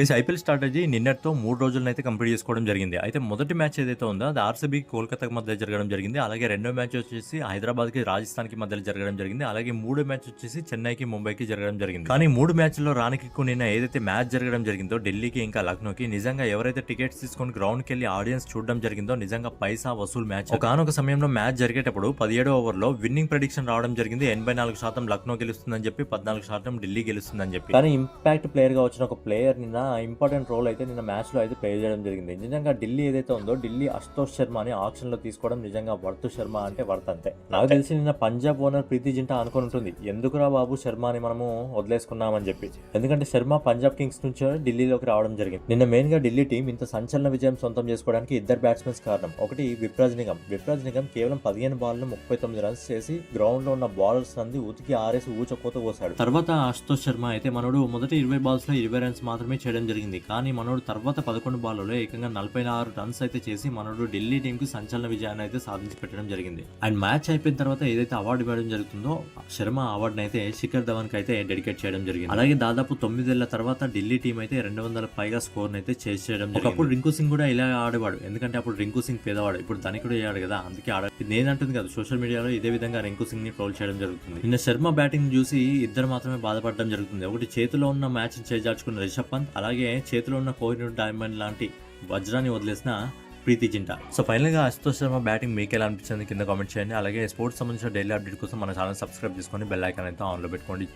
Case IPL strategy నిన్నటితో మూడు రోజులనైతే complete చేసుకోవడం జరిగింది. అయితే మొదటి మ్యాచ్ ఏదైతే ఉందో అది ఆర్సీబీ కోల్కతాకి మధ్య జరగడం జరిగింది. అలాగే రెండో మ్యాచ్ వచ్చేసి హైదరాబాద్కి రాజస్థాన్కి మధ్యలో జరగడం జరిగింది. అలాగే మూడో మ్యాచ్ వచ్చేసి చెన్నైకి ముంబైకి జరగడం జరిగింది. కానీ మూడు మ్యాచ్లో రానికి నిన్న ఏదైతే మ్యాచ్ జరగడం జరిగిందో ఢిల్లీకి ఇంకా లక్నోకి నిజంగా ఎవరైతే టికెట్స్ తీసుకొని గ్రౌండ్కి వెళ్ళి ఆడియన్స్ చూడడం జరిగిందో నిజంగా పైసా వసూలు మ్యాచ్. ఒకనొక సమయంలో మ్యాచ్ జరిగేటప్పుడు పదిహేడో ఓవర్లో విన్నింగ్ ప్రెడిక్షన్ రావడం జరిగింది. ఎనభై నాలుగు శాతం లక్నో గెలుస్తుందని చెప్పి పద్నాలుగు శాతం ఢిల్లీ గెలుస్తుందని చెప్పి. కానీ ఇంపాక్ట్ ప్లేయర్గా వచ్చిన ఒక ప్లేయర్ నిన్న ఇంపార్టెంట్ రోల్ అయితే నిన్న మ్యాచ్లో అయితే ప్లే చేయడం జరిగింది. నిజంగా ఢిల్లీ ఏదైతే ఉందో ఢిల్లీ అశుతోష్ శర్మ అని ఆప్షన్లో తీసుకోవడం నిజంగా వర్త్ శర్మ అంటే వర్త్ అంతే. నాకు తెలిసి నిన్న పంజాబ్ ఓనర్ ప్రీతి జింటా అనుకుని ఉంటుంది ఎందుకురా బాబు శర్మ అని మనము వదిలేసుకున్నామని చెప్పి ఎందుకంటే శర్మ పంజాబ్ కింగ్స్ నుంచి ఢిల్లీలోకి రావడం జరిగింది. నిన్న మెయిన్గా ఢిల్లీ టీం ఇంత సంచలన విజయం సొంతం చేసుకోవడానికి ఇద్దరు బ్యాట్స్మెన్స్ కారణం. ఒకటి విప్రాజ్ నిగమ్. విప్రాజ్ నిగమ్ కేవలం పదిహేను బాల్ ముప్పై తొమ్మిది రన్స్ చేసి గ్రౌండ్లో ఉన్న బౌలర్స్ అంది ఉతికి ఆరేసి ఊచకోత పోసాడు తర్వాత అశుతోష్ శర్మ అయితే మనోడు మొదటి ఇరవై బాల్స్లో ఇరవై రన్స్ మాత్రమే చేయడం జరిగింది. కానీ మనోడు తర్వాత పదకొండు బాల్లో ఏకంగా నలభై ఆరు రన్స్ అయితే చేసి మనోడు ఢిల్లీ టీంకి సంచలన విజయాన్ని అయితే సాధించి పెట్టడం జరిగింది. అండ్ మ్యాచ్ అయిపోయిన తర్వాత ఏదైతే అవార్డు ఇవ్వడం జరుగుతుందో శర్మ అవార్డుని అయితే శిఖర్ ధవన్కి అయితే డెడికేట్ చేయడం జరిగింది. అలాగే దాదాపు తొమ్మిదేళ్ళ తర్వాత ఢిల్లీ టీం అయితే రెండు వందల పైగా స్కోర్ అయితే చేసి చేయడం జరిగింది. ఒకప్పుడు రింకు సింగ్ కూడా ఇలా ఆడేవాడు. ఎందుకంటే అప్పుడు రింకు సింగ్ పేదవాడు. ఇప్పుడు ధనికుడు అయ్యాడు కదా. అందుకే ఆడ నేనంటుంది కదా సోషల్ మీడియాలో ఇదే విధంగా రింకు సింగ్ని ట్రోల్ చేయడం జరుగుతుంది. నిన్న శర్మ బ్యాటింగ్ చూసి ఇద్దరు మాత్రమే బాధపడడం జరుగుతుంది. ఒకటి చేతిలో ఉన్న మ్యాచ్ చేజార్చుకున్న రిషబ్ పంత్ అలాగే చేతిలో ఉన్న కోహినూర్ డైమండ్ లాంటి వజ్రాన్ని వదిలేసిన ప్రీతి జింటా. సో ఫైనల్గా అశుతోష్ శర్మ బ్యాటింగ్ మీకు ఎలా అనిపించింది? కింద కామెంట్ చేయండి. అలాగే స్పోర్ట్స్ సంబంధించిన డైలీ అప్డేట్ కోసం మన ఛానల్ సబ్స్క్రైబ్ చేసుకొని బెల్ ఐకాన్ అయితే ఆన్లో పెట్టుకోండి.